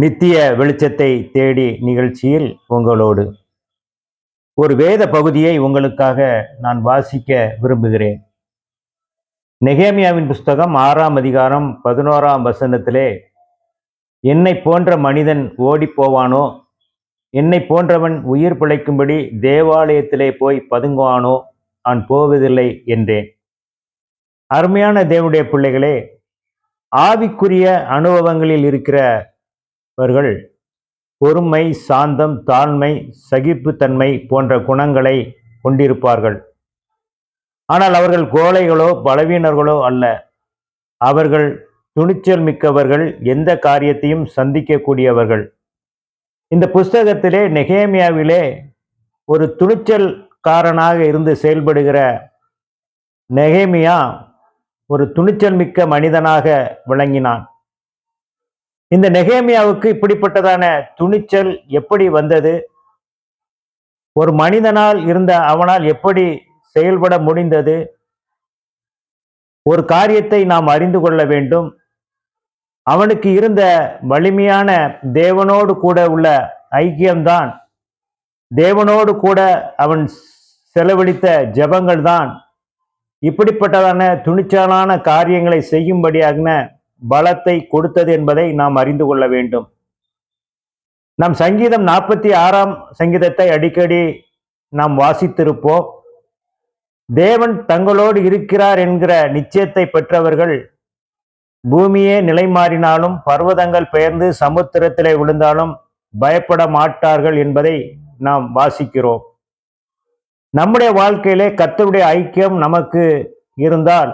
நித்திய வெளிச்சத்தை தேடி நிகழ்ச்சியில் உங்களோடு. ஒரு வேத பகுதியை உங்களுக்காக நான் வாசிக்க விரும்புகிறேன். நெகேமியாவின் புஸ்தகம் ஆறாம் அதிகாரம் பதினோராம் வசனத்திலே என்னை போன்ற மனிதன் ஓடிப் போவானோ? என்னை போன்றவன் உயிர் பிழைக்கும்படி தேவாலயத்திலே போய் பதுங்குவானோ? நான் போவதில்லை என்றேன். அருமையான தேவனுடைய பிள்ளைகளே ஆவிக்குரிய அனுபவங்களில் இருக்கிற இவர்கள் பொறுமை சாந்தம் தாழ்மை சகிப்புத்தன்மை போன்ற குணங்களை கொண்டிருப்பார்கள். ஆனால் அவர்கள் கோழைகளோ பலவீனர்களோ அல்ல. அவர்கள் துணிச்சல் மிக்கவர்கள் எந்த காரியத்தையும் சந்திக்கக்கூடியவர்கள். இந்த புஸ்தகத்திலே நெகேமியாவிலே ஒரு துணிச்சல்காரனாக இருந்து செயல்படுகிற நெகேமியா ஒரு துணிச்சல் மிக்க மனிதனாக விளங்கினான். இந்த நெகேமியாவுக்கு இப்படிப்பட்டதான துணிச்சல் எப்படி வந்தது? ஒரு மனிதனால் இருந்த அவனால் எப்படி செயல்பட முடிந்தது? ஒரு காரியத்தை நாம் அறிந்து கொள்ள வேண்டும். அவனுக்கு இருந்த வலிமையான தேவனோடு கூட உள்ள ஐக்கியம்தான். தேவனோடு கூட அவன் செலவழித்த ஜபங்கள் தான் இப்படிப்பட்டதான துணிச்சலான காரியங்களை செய்யும்படியாகன பலத்தை கொடுத்தது என்பதை நாம் அறிந்து கொள்ள வேண்டும். நம் சங்கீதம் நாற்பத்தி ஆறாம் சங்கீதத்தை அடிக்கடி நாம் வாசித்திருப்போம். தேவன் தங்களோடு இருக்கிறார் என்கிற நிச்சயத்தை பெற்றவர்கள் பூமியே நிலை மாறினாலும் பர்வதங்கள் பெயர்ந்து சமுத்திரத்திலே விழுந்தாலும் பயப்பட மாட்டார்கள் என்பதை நாம் வாசிக்கிறோம். நம்முடைய வாழ்க்கையிலே கத்தருடைய ஐக்கியம் நமக்கு இருந்தால்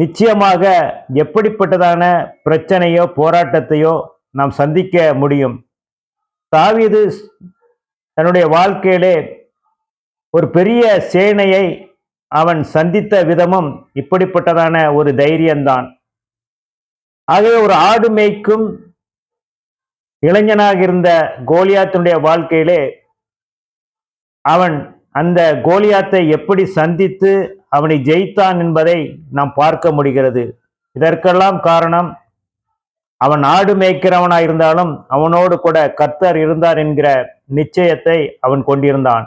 நிச்சயமாக எப்படிப்பட்டதான பிரச்சனையோ போராட்டத்தையோ நாம் சந்திக்க முடியும். தாவீது தன்னுடைய வாழ்க்கையிலே ஒரு பெரிய சேனையை அவன் சந்தித்த விதமும் இப்படிப்பட்டதான ஒரு தைரியம்தான். ஆகவே ஒரு ஆடு மேய்க்கும் இளைஞனாக இருந்த கோலியாத்தினுடைய வாழ்க்கையிலே அவன் அந்த கோலியாத்தை எப்படி சந்தித்து அவனை ஜெயித்தான் என்பதை நாம் பார்க்க முடிகிறது. இதற்கெல்லாம் காரணம் அவன் ஆடு மேய்க்கிறவனாக இருந்தாலும் அவனோடு கூட கர்த்தர் இருந்தார் என்கிற நிச்சயத்தை அவன் கொண்டிருந்தான்.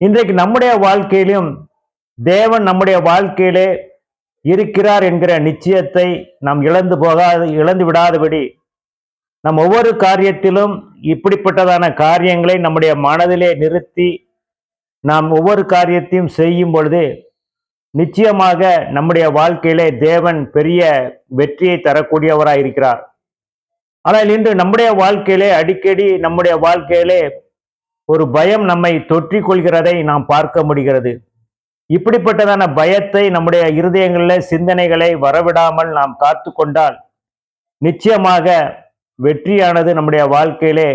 இன்றைக்கு நம்முடைய வாழ்க்கையிலும் தேவன் நம்முடைய வாழ்க்கையிலே இருக்கிறார் என்கிற நிச்சயத்தை நாம் இழந்து போகாது இழந்து விடாதபடி நம் ஒவ்வொரு காரியத்திலும் இப்படிப்பட்டதான காரியங்களை நம்முடைய மனதிலே நிறுத்தி நாம் ஒவ்வொரு காரியத்தையும் செய்யும் பொழுது நிச்சயமாக நம்முடைய வாழ்க்கையிலே தேவன் பெரிய வெற்றியை தரக்கூடியவராக இருக்கிறார். ஆனால் இன்று நம்முடைய வாழ்க்கையிலே அடிக்கடி நம்முடைய வாழ்க்கையிலே ஒரு பயம் நம்மை தொற்றிக் கொள்கிறதை நாம் பார்க்க முடிகிறது. இப்படிப்பட்டதான பயத்தை நம்முடைய இருதயங்களில் சிந்தனைகளை வரவிடாமல் நாம் காத்து கொண்டால் நிச்சயமாக வெற்றியானது நம்முடைய வாழ்க்கையிலே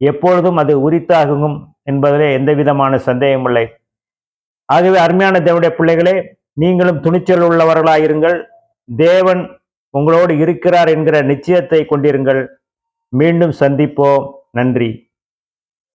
எப்பொழுதும் அது உரித்தாகும் என்பதிலே எந்த விதமான சந்தேகமில்லை ஆகவே அருமையான தேவனுடைய பிள்ளைகளே நீங்களும் துணிச்சல் உள்ளவர்களாயிருங்கள். தேவன் உங்களோடு இருக்கிறார் என்கிற நிச்சயத்தை கொண்டிருங்கள். மீண்டும் சந்திப்போம். நன்றி.